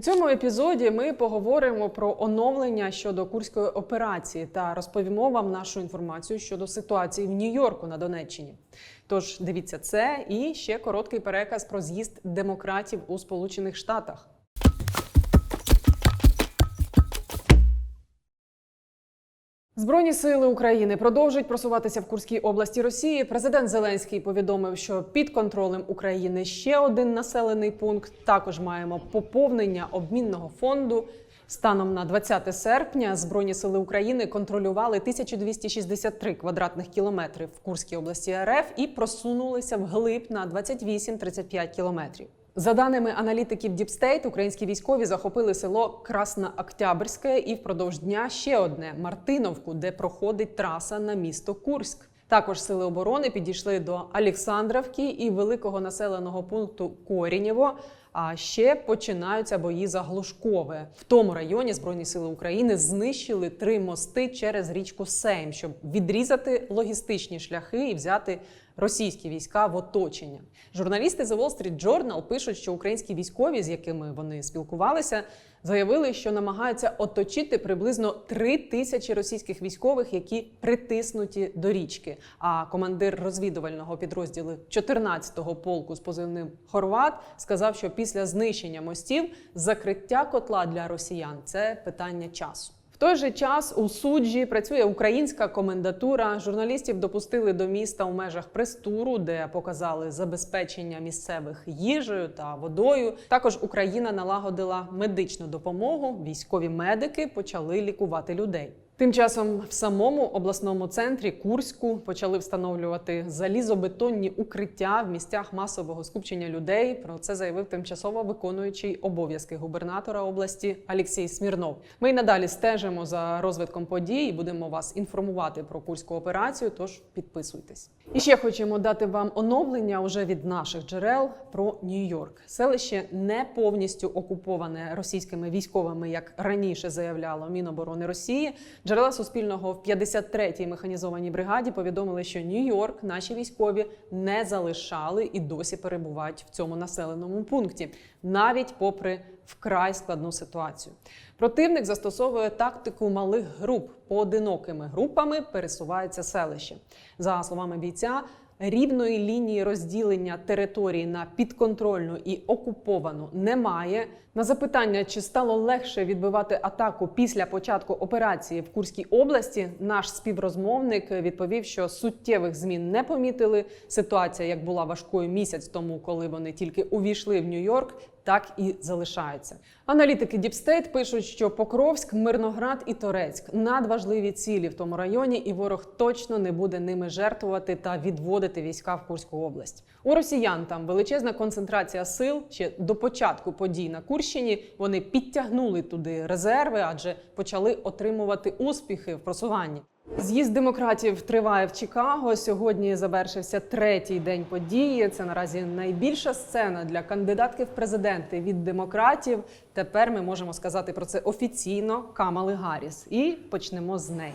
У цьому епізоді ми поговоримо про оновлення щодо курської операції та розповімо вам нашу інформацію щодо ситуації в Нью-Йорку на Донеччині. Тож дивіться це і ще короткий переказ про з'їзд демократів у Сполучених Штатах. Збройні сили України продовжують просуватися в Курській області Росії. Президент Зеленський повідомив, що під контролем України ще один населений пункт. Також маємо поповнення обмінного фонду. Станом на 20 серпня Збройні сили України контролювали 1263 квадратних кілометри в Курській області РФ і просунулися вглиб на 28-35 кілометрів. За даними аналітиків Діпстейт, українські військові захопили село Краснооктябрське і впродовж дня ще одне Мартиновку, де проходить траса на місто Курськ. Також сили оборони підійшли до Олександровки і великого населеного пункту Корінєво. А ще починаються бої за Глушкове. В тому районі Збройні сили України знищили три мости через річку Сейм, щоб відрізати логістичні шляхи і взяти російські війська в оточення. Журналісти The Wall Street Journal пишуть, що українські військові, з якими вони спілкувалися, заявили, що намагаються оточити приблизно три тисячі російських військових, які притиснуті до річки. А командир розвідувального підрозділу 14-го полку з позивним Хорват сказав, що після знищення мостів закриття котла для росіян це питання часу. В той же час у суджі працює українська комендатура. Журналістів допустили до міста у межах прес-туру, де показали забезпечення місцевих їжею та водою. Також Україна налагодила медичну допомогу. Військові медики почали лікувати людей. Тим часом в самому обласному центрі Курську почали встановлювати залізобетонні укриття в місцях масового скупчення людей. Про це заявив тимчасово виконуючий обов'язки губернатора області Олексій Смірнов. Ми й надалі стежимо за розвитком подій і будемо вас інформувати про курську операцію. Тож підписуйтесь. І ще хочемо дати вам оновлення уже від наших джерел про Нью-Йорк. Селище не повністю окуповане російськими військовими, як раніше заявляло Міноборони Росії. Джерела Суспільного в 53-й механізованій бригаді повідомили, що Нью-Йорк наші військові не залишали і досі перебувають в цьому населеному пункті, навіть попри вкрай складну ситуацію. Противник застосовує тактику малих груп. Поодинокими групами пересувається селище. За словами бійця, рівної лінії розділення території на підконтрольну і окуповану немає. На запитання, чи стало легше відбивати атаку після початку операції в Курській області, наш співрозмовник відповів, що суттєвих змін не помітили. Ситуація, як була важкою місяць тому, коли вони тільки увійшли в Нью-Йорк, так і залишається. Аналітики Діпстейт пишуть, що Покровськ, Мирноград і Торецьк надважливі цілі в тому районі, і ворог точно не буде ними жертвувати та відводити війська в Курську область. У росіян там величезна концентрація сил. Ще до початку подій на Курщині вони підтягнули туди резерви, адже почали отримувати успіхи в просуванні. З'їзд демократів триває в Чикаго. Сьогодні завершився третій день події. Це наразі найбільша сцена для кандидатки в президенти від демократів. Тепер ми можемо сказати про це офіційно Камали Гарріс. І почнемо з неї.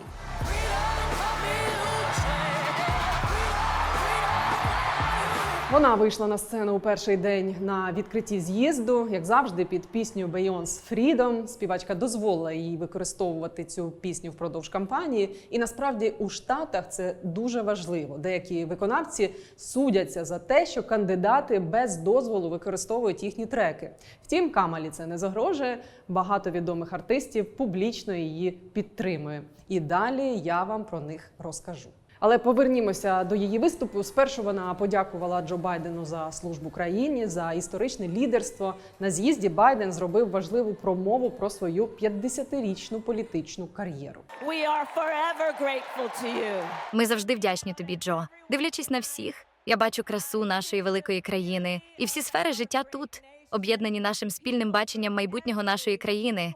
Вона вийшла на сцену у перший день на відкритті з'їзду, як завжди, під пісню Beyoncé Freedom. Співачка дозволила їй використовувати цю пісню впродовж кампанії. І насправді у Штатах це дуже важливо. Деякі виконавці судяться за те, що кандидати без дозволу використовують їхні треки. Втім, Камалі це не загрожує. Багато відомих артистів публічно її підтримує. І далі я вам про них розкажу. Але повернімося до її виступу. Спершу вона подякувала Джо Байдену за службу країні, за історичне лідерство. На з'їзді Байден зробив важливу промову про свою 50-річну політичну кар'єру. We are forever grateful to you. Ми завжди вдячні тобі, Джо. Дивлячись на всіх, я бачу красу нашої великої країни і всі сфери життя тут, об'єднані нашим спільним баченням майбутнього нашої країни.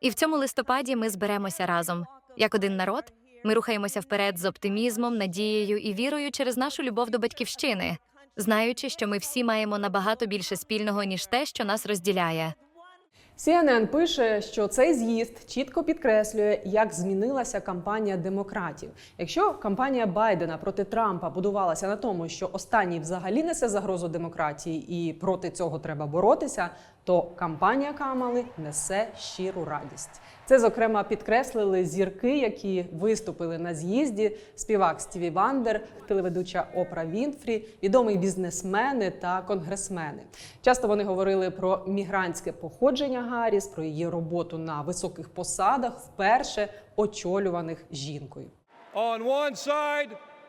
І в цьому листопаді ми зберемося разом. Як один народ, ми рухаємося вперед з оптимізмом, надією і вірою через нашу любов до батьківщини, знаючи, що ми всі маємо набагато більше спільного ніж те, що нас розділяє. CNN пише, що цей з'їзд чітко підкреслює, як змінилася кампанія демократів. Якщо кампанія Байдена проти Трампа будувалася на тому, що останній взагалі несе загрозу демократії, і проти цього треба боротися, то кампанія Камали несе щиру радість. Це, зокрема, підкреслили зірки, які виступили на з'їзді: співак Стіві Вандер, телеведуча Опра Вінфрі, відомі бізнесмени та конгресмени. Часто вони говорили про мігрантське походження Гарріс, про її роботу на високих посадах, вперше очолюваних жінкою.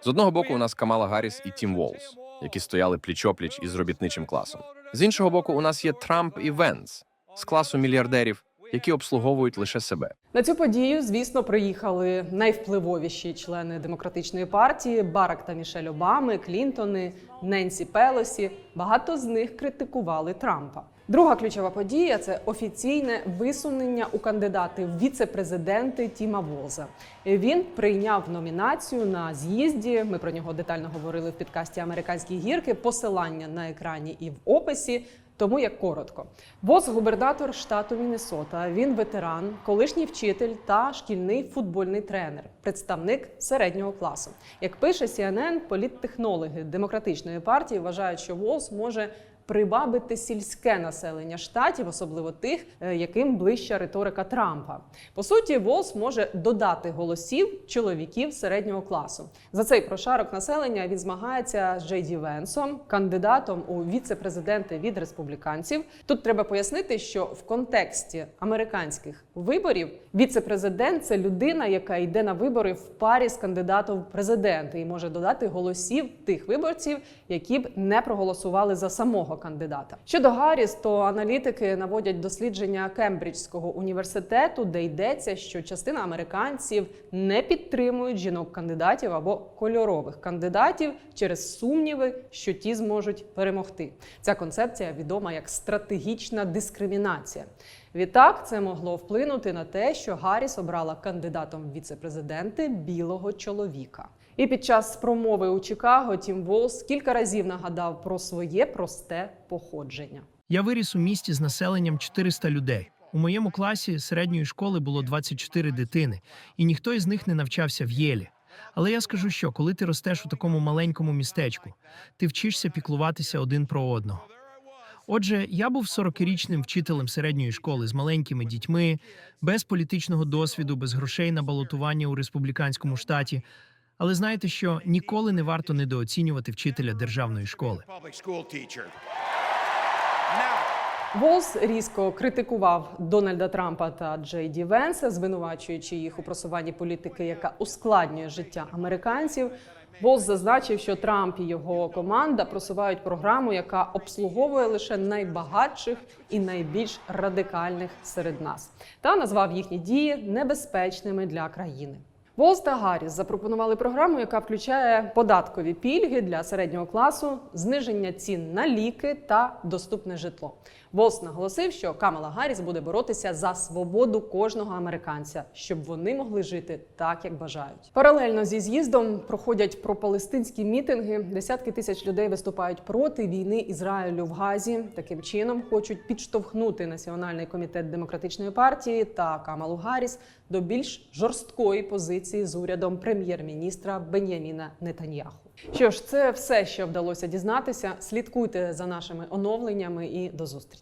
З одного боку, у нас Камала Гарріс і Тім Волс, які стояли пліч-опліч із робітничим класом. З іншого боку, у нас є Трамп і Венс з класу мільярдерів, які обслуговують лише себе. На цю подію, звісно, приїхали найвпливовіші члени демократичної партії Барак та Мішель Обами, Клінтони, Ненсі Пелосі. Багато з них критикували Трампа. Друга ключова подія це офіційне висунення у кандидати в віце-президенти Тіма Волза. Він прийняв номінацію на з'їзді. Ми про нього детально говорили в підкасті Американські гірки. Посилання на екрані і в описі. Тому як коротко, Бос губернатор штату Міннесота. Він ветеран, колишній вчитель та шкільний футбольний тренер, представник середнього класу. Як пише CNN, політтехнологи демократичної партії вважають, що вос може привабити сільське населення штатів, особливо тих, е, яким ближча риторика Трампа. По суті, Волс може додати голосів чоловіків середнього класу. За цей прошарок населення він змагається з Джей Ді Венсом, кандидатом у віце-президенти від республіканців. Тут треба пояснити, що в контексті американських виборів віце-президент це людина, яка йде на вибори в парі з кандидатом в президенти і може додати голосів тих виборців, які б не проголосували за самого кандидата. Щодо Гарріс, то аналітики наводять дослідження Кембриджського університету, де йдеться, що частина американців не підтримують жінок-кандидатів або кольорових кандидатів через сумніви, що ті зможуть перемогти. Ця концепція відома як стратегічна дискримінація. Відтак, це могло вплинути на те, що Гарріс обрала кандидатом в віце-президенти білого чоловіка. І під час промови у Чикаго Тім Волс кілька разів нагадав про своє просте походження. Я виріс у місті з населенням 400 людей. У моєму класі середньої школи було 24 дитини, і ніхто із них не навчався в Єлі. Але я скажу, що коли ти ростеш у такому маленькому містечку, ти вчишся піклуватися один про одного. Отже, я був 40-річним вчителем середньої школи з маленькими дітьми, без політичного досвіду, без грошей на балотування у республіканському штаті. Але знаєте, що ніколи не варто недооцінювати вчителя державної школи. Волс різко критикував Дональда Трампа та Джей Ді Венса, звинувачуючи їх у просуванні політики, яка ускладнює життя американців. Волс зазначив, що Трамп і його команда просувають програму, яка обслуговує лише найбагатших і найбільш радикальних серед нас, та назвав їхні дії небезпечними для країни. Волс та Гарріс запропонували програму, яка включає податкові пільги для середнього класу, зниження цін на ліки та доступне житло. Волс наголосив, що Камала Гарріс буде боротися за свободу кожного американця, щоб вони могли жити так, як бажають. Паралельно зі з'їздом проходять пропалестинські мітинги. Десятки тисяч людей виступають проти війни Ізраїлю в Газі. Таким чином хочуть підштовхнути національний комітет демократичної партії та Камалу Гарріс до більш жорсткої позиції з урядом прем'єр-міністра Бен'яміна Нетаньяху. Що ж, це все, що вдалося дізнатися. Слідкуйте за нашими оновленнями і до зустрічі.